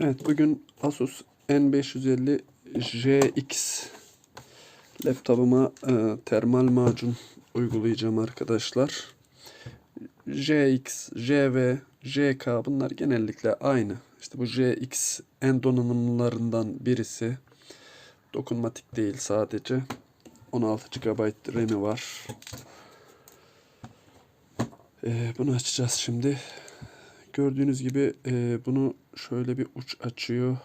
Evet bugün Asus N550 JX laptopuma e, termal macun uygulayacağım arkadaşlar. JX, JV, JK bunlar genellikle aynı. İşte bu JX en donanımlarından birisi. Dokunmatik değil sadece. 16 GB RAM'i var. E, bunu açacağız şimdi. Gördüğünüz gibi e, bunu şöyle bir uç açıyor.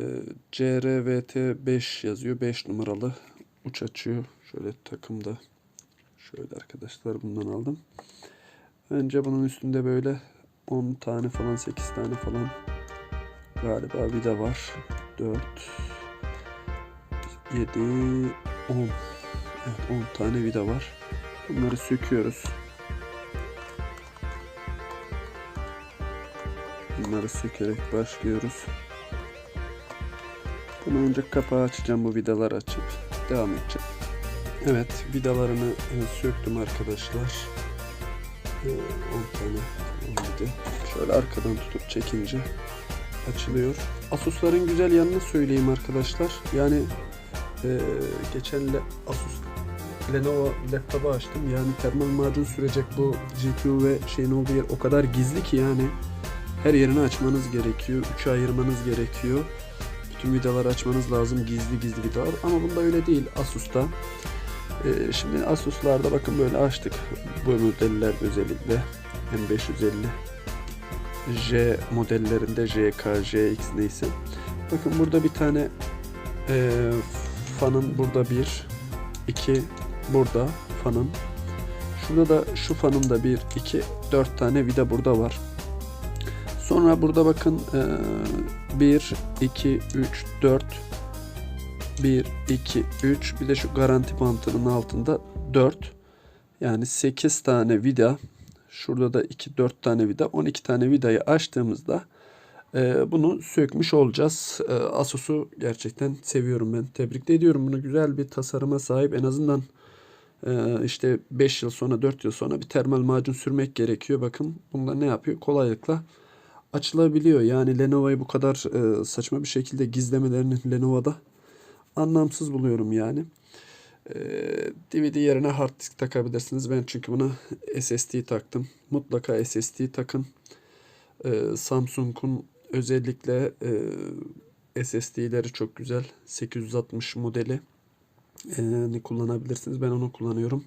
E, CRVT5 yazıyor. 5 numaralı uç açıyor. Şöyle takımda şöyle arkadaşlar bundan aldım. Önce bunun üstünde böyle 10 tane falan 8 tane falan galiba vida var. 4 7 10 Evet 10 tane vida var. Bunları söküyoruz. Bunları sökerek başlıyoruz. Bunu önce kapağı açacağım bu vidaları açıp devam edeceğim. Evet vidalarını e, söktüm arkadaşlar. E, 10 tane oldu. Şöyle arkadan tutup çekince açılıyor. Asus'ların güzel yanını söyleyeyim arkadaşlar. Yani e, geçen Asus Lenovo laptopu açtım. Yani termal macun sürecek bu GPU ve şeyin olduğu yer o kadar gizli ki yani her yerini açmanız gerekiyor. Üçe ayırmanız gerekiyor. Bütün vidaları açmanız lazım. Gizli gizli vidalar. Ama bunda öyle değil Asus'ta. Ee, şimdi Asus'larda bakın böyle açtık. Bu modeller özellikle M550 J modellerinde JK, JX neyse. Bakın burada bir tane e, fanın burada bir, iki burada fanın. Şurada da şu fanın da bir, iki, dört tane vida burada var. Sonra burada bakın 1, 2, 3, 4 1, 2, 3 bir de şu garanti bantının altında 4 yani 8 tane vida şurada da 2, 4 tane vida 12 tane vidayı açtığımızda e, bunu sökmüş olacağız. E, Asus'u gerçekten seviyorum ben. Tebrik ediyorum. Bunu güzel bir tasarıma sahip. En azından e, işte 5 yıl sonra 4 yıl sonra bir termal macun sürmek gerekiyor. Bakın bunlar ne yapıyor? Kolaylıkla açılabiliyor. Yani Lenovo'yu bu kadar e, saçma bir şekilde gizlemelerini Lenovo'da anlamsız buluyorum yani. E, DVD yerine hard disk takabilirsiniz. Ben çünkü buna SSD taktım. Mutlaka SSD takın. E, Samsung'un özellikle e, SSD'leri çok güzel. 860 modeli e, kullanabilirsiniz. Ben onu kullanıyorum.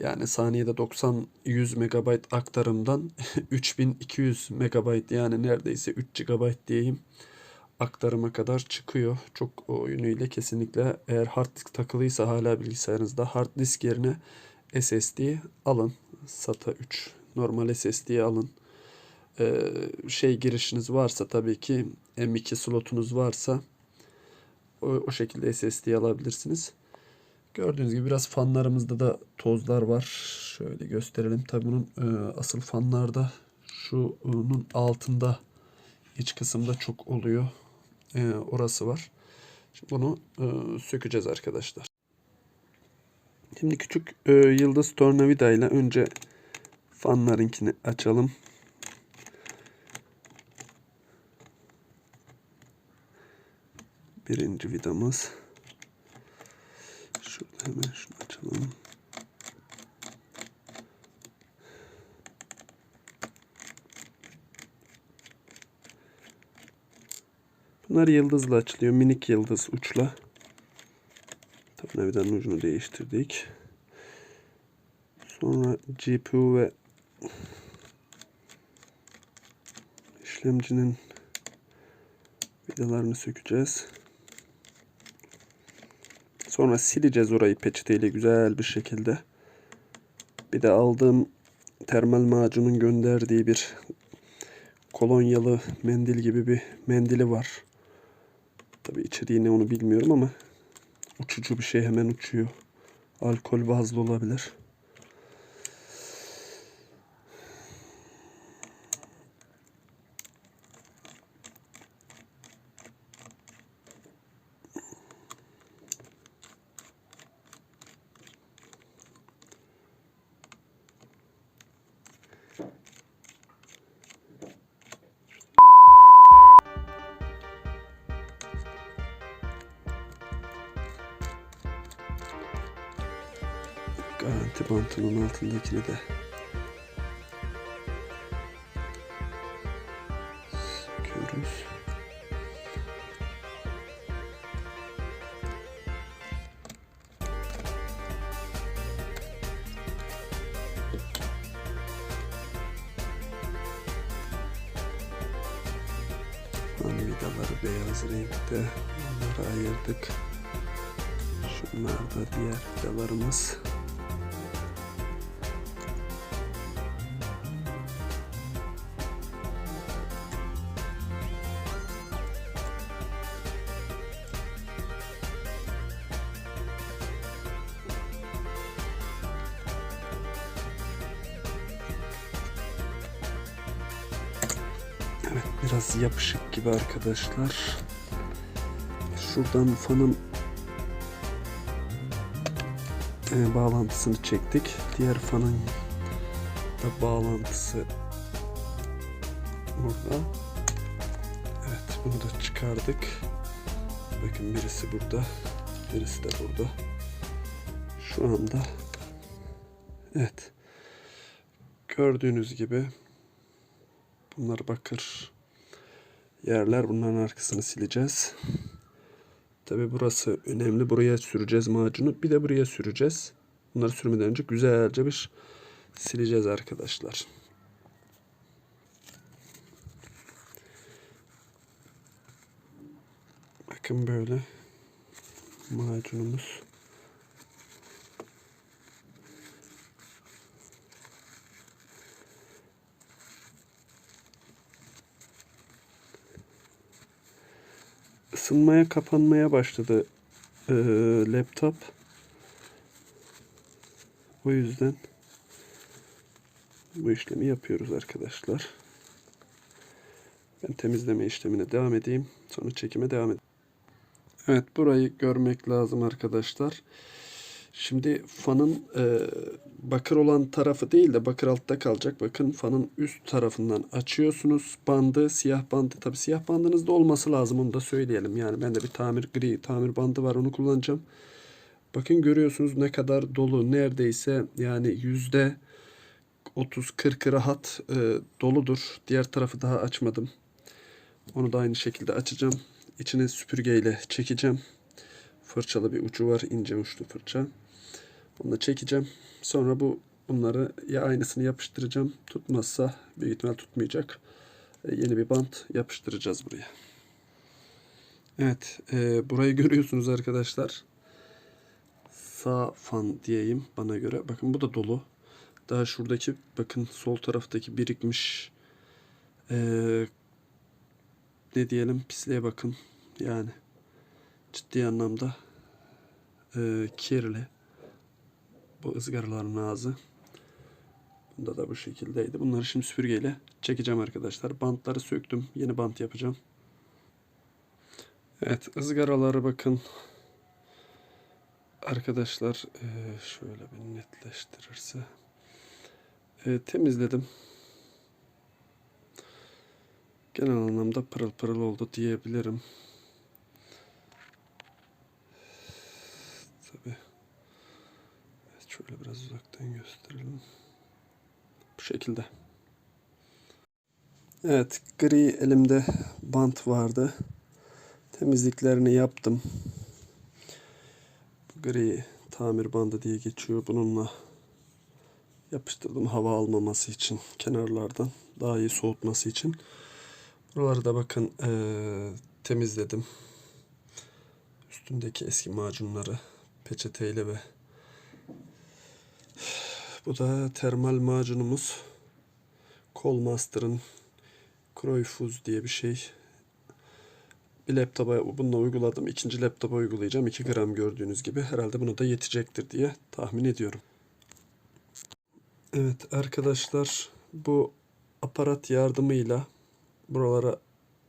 Yani saniyede 90-100 MB aktarımdan 3200 MB yani neredeyse 3 GB diyeyim aktarıma kadar çıkıyor. Çok o yönüyle kesinlikle eğer hard disk takılıysa hala bilgisayarınızda hard disk yerine SSD alın. SATA 3 normal SSD alın. Ee, şey girişiniz varsa tabii ki M2 slotunuz varsa o, o şekilde SSD alabilirsiniz. Gördüğünüz gibi biraz fanlarımızda da tozlar var. Şöyle gösterelim. Tabi bunun e, asıl fanlarda şunun altında iç kısımda çok oluyor. E, orası var. Şimdi bunu e, sökeceğiz arkadaşlar. Şimdi küçük e, yıldız tornavida ile önce fanlarınkini açalım. Birinci vidamız. Şurada hemen şunu açalım. Bunlar yıldızla açılıyor. Minik yıldız uçla. Tornavidanın ucunu değiştirdik. Sonra GPU ve işlemcinin vidalarını sökeceğiz. Sonra sileceğiz orayı peçeteyle güzel bir şekilde. Bir de aldığım termal macunun gönderdiği bir kolonyalı mendil gibi bir mendili var. Tabi içeriği ne onu bilmiyorum ama uçucu bir şey hemen uçuyor. Alkol bazlı olabilir. Garanti bantının altındakini de söküyoruz. Vidaları beyaz renkte. Onları ayırdık. Şunlar da diğer vidalarımız. Biraz yapışık gibi arkadaşlar. Şuradan fanın e, bağlantısını çektik. Diğer fanın da bağlantısı burada. Evet bunu da çıkardık. Bakın birisi burada. Birisi de burada. Şu anda evet gördüğünüz gibi Bunlar bakır yerler. Bunların arkasını sileceğiz. Tabi burası önemli. Buraya süreceğiz macunu. Bir de buraya süreceğiz. Bunları sürmeden önce güzelce bir sileceğiz arkadaşlar. Bakın böyle macunumuz. Isınmaya kapanmaya başladı eee, laptop. O yüzden bu işlemi yapıyoruz arkadaşlar. Ben temizleme işlemine devam edeyim. Sonra çekime devam edeyim. Evet burayı görmek lazım arkadaşlar. Şimdi fanın e, bakır olan tarafı değil de bakır altta kalacak. Bakın fanın üst tarafından açıyorsunuz bandı, siyah bandı. Tabi siyah bandınız da olması lazım onu da söyleyelim. Yani bende bir tamir gri tamir bandı var onu kullanacağım. Bakın görüyorsunuz ne kadar dolu neredeyse yani yüzde 30-40 rahat e, doludur. Diğer tarafı daha açmadım. Onu da aynı şekilde açacağım. İçine süpürgeyle çekeceğim. Fırçalı bir ucu var. ince uçlu fırça. Onu da çekeceğim. Sonra bu bunları ya aynısını yapıştıracağım. Tutmazsa büyük ihtimal tutmayacak. E, yeni bir bant yapıştıracağız buraya. Evet. E, burayı görüyorsunuz arkadaşlar. Sağ fan diyeyim bana göre. Bakın bu da dolu. Daha şuradaki bakın sol taraftaki birikmiş e, ne diyelim pisliğe bakın. Yani ciddi anlamda e, kirli. Bu ızgaraların ağzı. Bunda da bu şekildeydi. Bunları şimdi süpürgeyle çekeceğim arkadaşlar. Bantları söktüm. Yeni bant yapacağım. Evet ızgaraları bakın. Arkadaşlar e, şöyle bir netleştirirse. E, temizledim. Genel anlamda pırıl pırıl oldu diyebilirim. Tabii. Evet, şöyle biraz uzaktan gösterelim. Bu şekilde. Evet, gri elimde bant vardı. Temizliklerini yaptım. Bu gri tamir bandı diye geçiyor. Bununla yapıştırdım hava almaması için kenarlardan daha iyi soğutması için. Buraları da bakın eee, temizledim. Üstündeki eski macunları peçeteyle ve bu da termal macunumuz. Colmaster'ın Cruyfuz diye bir şey. Bir laptopa bununla uyguladım. İkinci laptopa uygulayacağım. 2 gram gördüğünüz gibi. Herhalde buna da yetecektir diye tahmin ediyorum. Evet arkadaşlar bu aparat yardımıyla buralara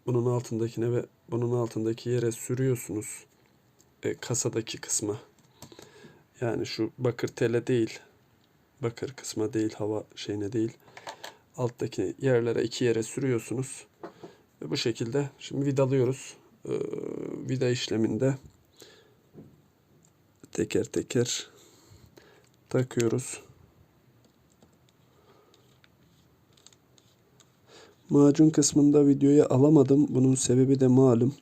bunun altındakine ve bunun altındaki yere sürüyorsunuz. E, kasadaki kısma. Yani şu bakır tele değil. Bakır kısma değil, hava şeyine değil. Alttaki yerlere iki yere sürüyorsunuz. Ve bu şekilde şimdi vidalıyoruz. Ee, vida işleminde teker teker takıyoruz. Macun kısmında videoya alamadım. Bunun sebebi de malum.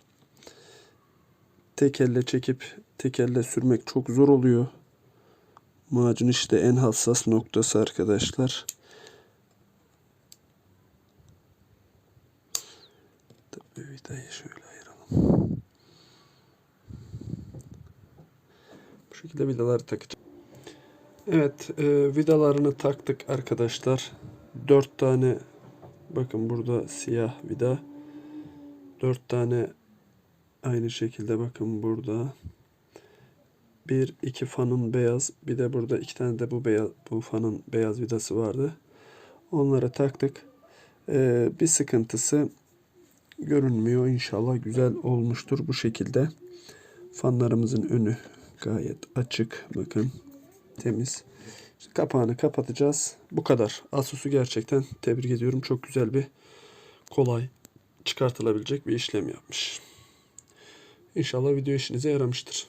Tek elle çekip tek elle sürmek çok zor oluyor. Macun işte en hassas noktası arkadaşlar. Tabii vidayı şöyle ayıralım. Bu şekilde vidaları takacağım. Evet, e, vidalarını taktık arkadaşlar. 4 tane bakın burada siyah vida. 4 tane aynı şekilde bakın burada. Bir iki fanın beyaz, bir de burada iki tane de bu beyaz bu fanın beyaz vidası vardı. Onları taktık. E, bir sıkıntısı görünmüyor. İnşallah güzel olmuştur bu şekilde. Fanlarımızın önü gayet açık. Bakın temiz. İşte kapağını kapatacağız. Bu kadar. Asus'u gerçekten tebrik ediyorum. Çok güzel bir kolay çıkartılabilecek bir işlem yapmış. İnşallah video işinize yaramıştır.